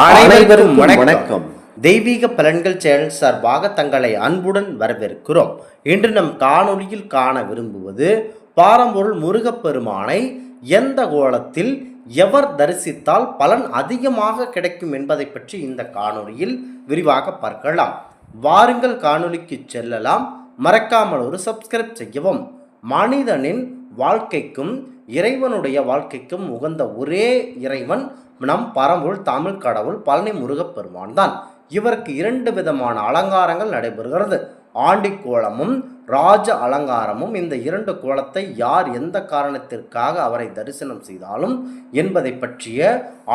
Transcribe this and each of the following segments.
அனைவருக்கும் வணக்கம். வணக்கம். தெய்வீக பலன்கள் சேனல் சார்பாக தங்களை அன்புடன் வரவேற்கிறோம். இன்று நம் காணொளியில் காண விரும்புவது பாரம்பொருள் முருகப்பெருமானை எந்த கோலத்தில் எவர் தரிசித்தால் பலன் அதிகமாக கிடைக்கும் என்பதை பற்றி இந்த காணொளியில் விரிவாக பார்க்கலாம். வாருங்கள் காணொளிக்கு செல்லலாம். மறக்காமல் ஒரு சப்ஸ்கிரைப் செய்யவும். மனிதனின் வாழ்க்கைக்கும் இறைவனுடைய வாழ்க்கைக்கும் உகந்த ஒரே இறைவன் நம் பரம்பொருள் தமிழ் கடவுள் பழனி முருகப்பெருமான் தான் இவருக்கு இரண்டு விதமான அலங்காரங்கள் நடைபெறுகிறது. ஆண்டி கோலமும் ராஜ அலங்காரமும் இந்த இரண்டு கோலத்தை யார் எந்த காரணத்திற்காக அவரை தரிசனம் செய்தாலும் என்பதை பற்றிய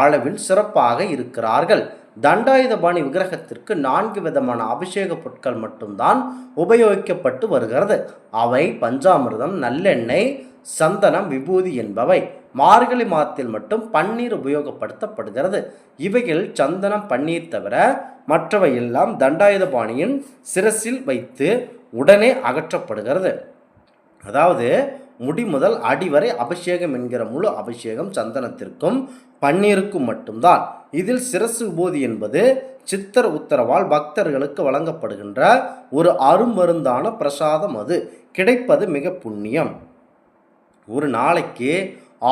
அளவில் சிறப்பாக இருக்கிறார்கள். தண்டாயுதபாணி விக்கிரகத்திற்கு நான்கு விதமான அபிஷேக பொருட்கள் மட்டும்தான் உபயோகிக்கப்பட்டு வருகிறது. அவை பஞ்சாமிர்தம் நல்லெண்ணெய் சந்தனம் விபூதி என்பவை மார்கழி மாதத்தில் மட்டும் பன்னீர் உபயோகப்படுத்தப்படுகிறது. இவைகள் சந்தனம் பன்னீர் தவிர மற்றவை எல்லாம் தண்டாயுதபாணியின் சிரசில் வைத்து உடனே அகற்றப்படுகிறது. அதாவது முடி முதல் அடி வரை அபிஷேகம் என்கிற முழு அபிஷேகம் சந்தனத்திற்கும் பன்னீருக்கும் மட்டும்தான். இதில் சிரசு விபூதி என்பது சித்தர் உத்தரவால் பக்தர்களுக்கு வழங்கப்படுகின்ற ஒரு அருமருந்தான பிரசாதம் அது. கிடைப்பது மிக புண்ணியம். ஒரு நாளைக்கு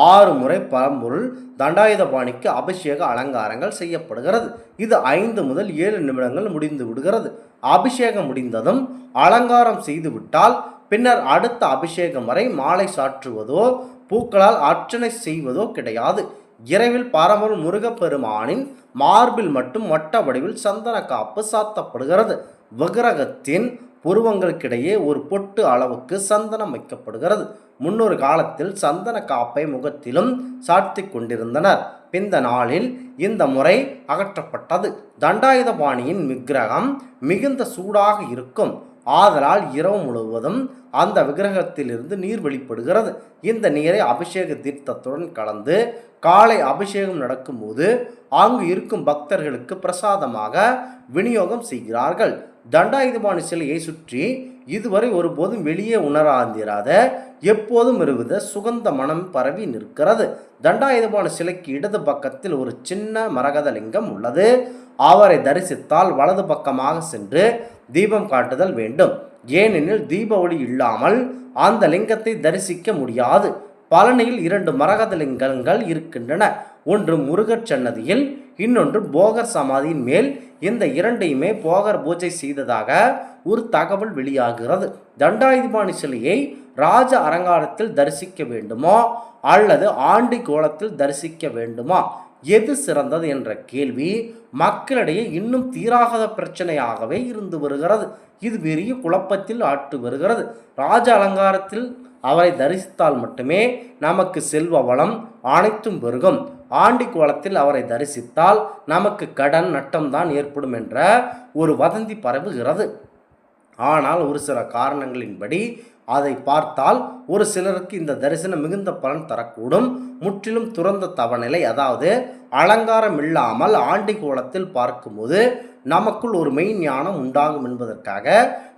ஆறு முறை பரம்பொருள் தண்டாயுதபாணிக்கு அபிஷேக அலங்காரங்கள் செய்யப்படுகிறது. இது ஐந்து முதல் ஏழு நிமிடங்கள் முடிந்து விடுகிறது. அபிஷேகம் முடிந்ததும் அலங்காரம் செய்துவிட்டால் பின்னர் அடுத்த அபிஷேகம் வரை மாலை சாற்றுவதோ பூக்களால் அர்ச்சனை செய்வதோ கிடையாது. இரவில் பரம்பொருள் முருகப்பெருமானின் மார்பில் மட்டும் வட்ட வடிவில் சந்தன காப்பு சாத்தப்படுகிறது. விக்கிரகத்தின் புருவங்களுக்கிடையே ஒரு பொட்டு அளவுக்கு சந்தனம் வைக்கப்படுகிறது. முன்னொரு காலத்தில் சந்தன காப்பை முகத்திலும் சாத்தி கொண்டிருந்தனர். பிந்த நாளில் இந்த முறை அகற்றப்பட்டது. தண்டாயுதபாணியின் விக்கிரகம் மிகுந்த சூடாக இருக்கும். ஆதலால் இரவு முழுவதும் அந்த விக்கிரகத்திலிருந்து நீர் வெளிப்படுகிறது. இந்த நீரை அபிஷேக தீர்த்தத்துடன் கலந்து காலை அபிஷேகம் நடக்கும்போது அங்கு இருக்கும் பக்தர்களுக்கு பிரசாதமாக விநியோகம் செய்கிறார்கள். தண்டாயுதபாணி சிலையை சுற்றி இதுவரை ஒருபோதும் வெளியே உணராந்திராத எப்போதும் இருவித சுகந்த மனம் பரவி நிற்கிறது. தண்டாயுதமான சிலைக்கு இடது பக்கத்தில் ஒரு சின்ன மரகத லிங்கம் உள்ளது. அவரை தரிசித்தால் வலது பக்கமாக சென்று தீபம் காட்டுதல் வேண்டும். ஏனெனில் தீப ஒளி இல்லாமல் அந்த லிங்கத்தை தரிசிக்க முடியாது. பழனியில் இரண்டு மரகதலிங்கங்கள் இருக்கின்றன. ஒன்று முருகர் சன்னதியில் இன்னொன்று போகர் சமாதியின் மேல். இந்த இரண்டையுமே போகர் பூஜை செய்ததாக ஒரு தகவல் வெளியாகிறது. தண்டாயுதபாணி சிலையை ராஜ அலங்காரத்தில் தரிசிக்க வேண்டுமா? அல்லது ஆண்டி கோலத்தில் தரிசிக்க வேண்டுமா? எது சிறந்தது என்ற கேள்வி மக்களிடையே இன்னும் தீராகாத பிரச்சனையாகவே இருந்து வருகிறது. இது பெரிய குழப்பத்தில் ஆட்டு வருகிறது. ராஜ அலங்காரத்தில் அவரை தரிசித்தால் மட்டுமே நமக்கு செல்வ வளம் அனைத்தும் பெருகும். ஆண்டி கோலத்தில் அவரை தரிசித்தால் நமக்கு கடன் நட்டம்தான் ஏற்படும் என்ற ஒரு வதந்தி பரவுகிறது. ஆனால் ஒரு சில காரணங்களின்படி அதை பார்த்தால் ஒரு சிலருக்கு இந்த தரிசனம் மிகுந்த பலன் தரக்கூடும். முற்றிலும் துறந்த தவநிலை அதாவது அலங்காரம் இல்லாமல் ஆண்டி கோலத்தில் பார்க்கும்போது நமக்குள் ஒரு மெய் ஞானம் உண்டாகும் என்பதற்காக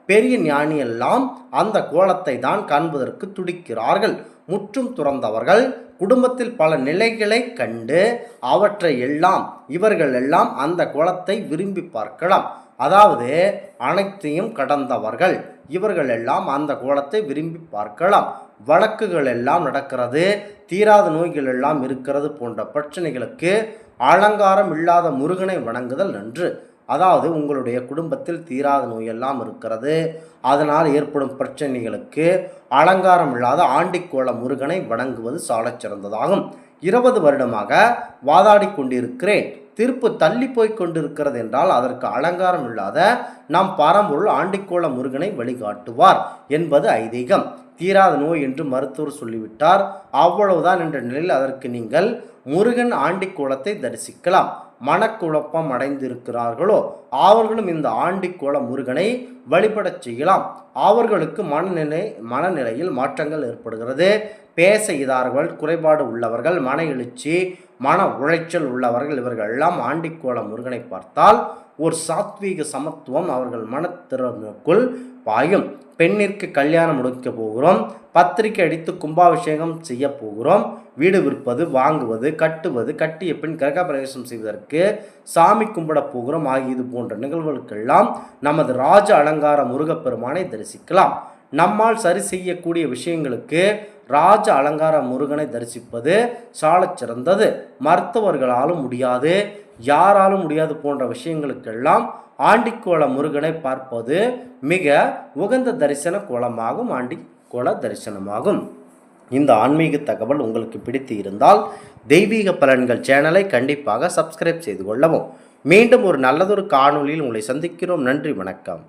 பெரிய ஞானியெல்லாம் அந்த கோலத்தை தான் காண்பதற்கு துடிக்கிறார்கள். முற்றும் துறந்தவர்கள் குடும்பத்தில் பல நிலைகளை கண்டு அவற்றை எல்லாம் இவர்கள் எல்லாம் அந்த கோலத்தை விரும்பி பார்க்கலாம். அதாவது அனைத்தையும் கடந்தவர்கள் இவர்கள் எல்லாம் அந்த கோலத்தை விரும்பி பார்க்கலாம். வழக்குகள் எல்லாம் நடக்கிறது தீராத நோய்கள் எல்லாம் இருக்கிறது போன்ற பிரச்சனைகளுக்கு அலங்காரம் இல்லாத முருகனை வணங்குதல் நன்று. அதாவது உங்களுடைய குடும்பத்தில் தீராத நோயெல்லாம் இருக்கிறது. அதனால் ஏற்படும் பிரச்சனைகளுக்கு அலங்காரம் இல்லாத ஆண்டிக்கோள முருகனை வணங்குவது சாலச் சிறந்ததாகும். இருபது வருடமாக வாதாடி கொண்டிருக்கிறேன். திருப்பு தள்ளி போய் கொண்டிருக்கிறது என்றால் அதற்கு அலங்காரம் இல்லாத நம் பரம்பொருள் ஆண்டிக்கோள முருகனை வழிகாட்டுவார் என்பது ஐதீகம். தீராத நோய் என்று மருத்துவர் சொல்லிவிட்டார். அவ்வளவுதான் என்ற நிலையில் அதற்கு நீங்கள் முருகன் ஆண்டிக்கோளத்தை தரிசிக்கலாம். மனக்குழப்பம் அடைந்திருக்கிறார்களோ அவர்களும் இந்த ஆண்டிக்கோள முருகனை வழிபடச் செய்யலாம். அவர்களுக்கு மனநிலை மனநிலையில் மாற்றங்கள் ஏற்படுகிறது. பேச இதார்கள் குறைபாடு உள்ளவர்கள் மன எழுச்சி மன உளைச்சல் உள்ளவர்கள் இவர்கள் எல்லாம் ஆண்டிக்கோள முருகனை பார்த்தால் ஒரு சாத்வீக சமத்துவம் அவர்கள் மனத்திறனுக்குள் பாயும். பெண்ணிற்கு கல்யாணம் முடிக்க போகிறோம். பத்திரிக்கை அடித்து கும்பாபிஷேகம் செய்ய போகிறோம். வீடு விற்பது வாங்குவது கட்டுவது கட்டிய பின் கிரக பிரவேசம் செய்வதற்கு சாமி கும்பிட போகிறோம். ஆகிய இது போன்ற நிகழ்வுகளுக்கெல்லாம் நமது ராஜ அலங்கார முருகப்பெருமானை தரிசிக்கலாம். நம்மால் சரி செய்யக்கூடிய விஷயங்களுக்கு ராஜ அலங்கார முருகனை தரிசிப்பது சாலச் சிறந்தது மருத்துவர்களாலும் முடியாது. யாராலும் முடியாது போன்ற விஷயங்களுக்கெல்லாம் ஆண்டிக்கோள முருகனை பார்ப்பது மிக உகந்த தரிசன கோலமாகும் ஆண்டிக்கோள தரிசனமாகும். இந்த ஆன்மீக தகவல் உங்களுக்கு பிடித்து இருந்தால் தெய்வீக பலன்கள் சேனலை கண்டிப்பாக சப்ஸ்கிரைப் செய்து கொள்ளவும். மீண்டும் ஒரு நல்லதொரு காணொலியில் உங்களை சந்திக்கிறோம். நன்றி வணக்கம்.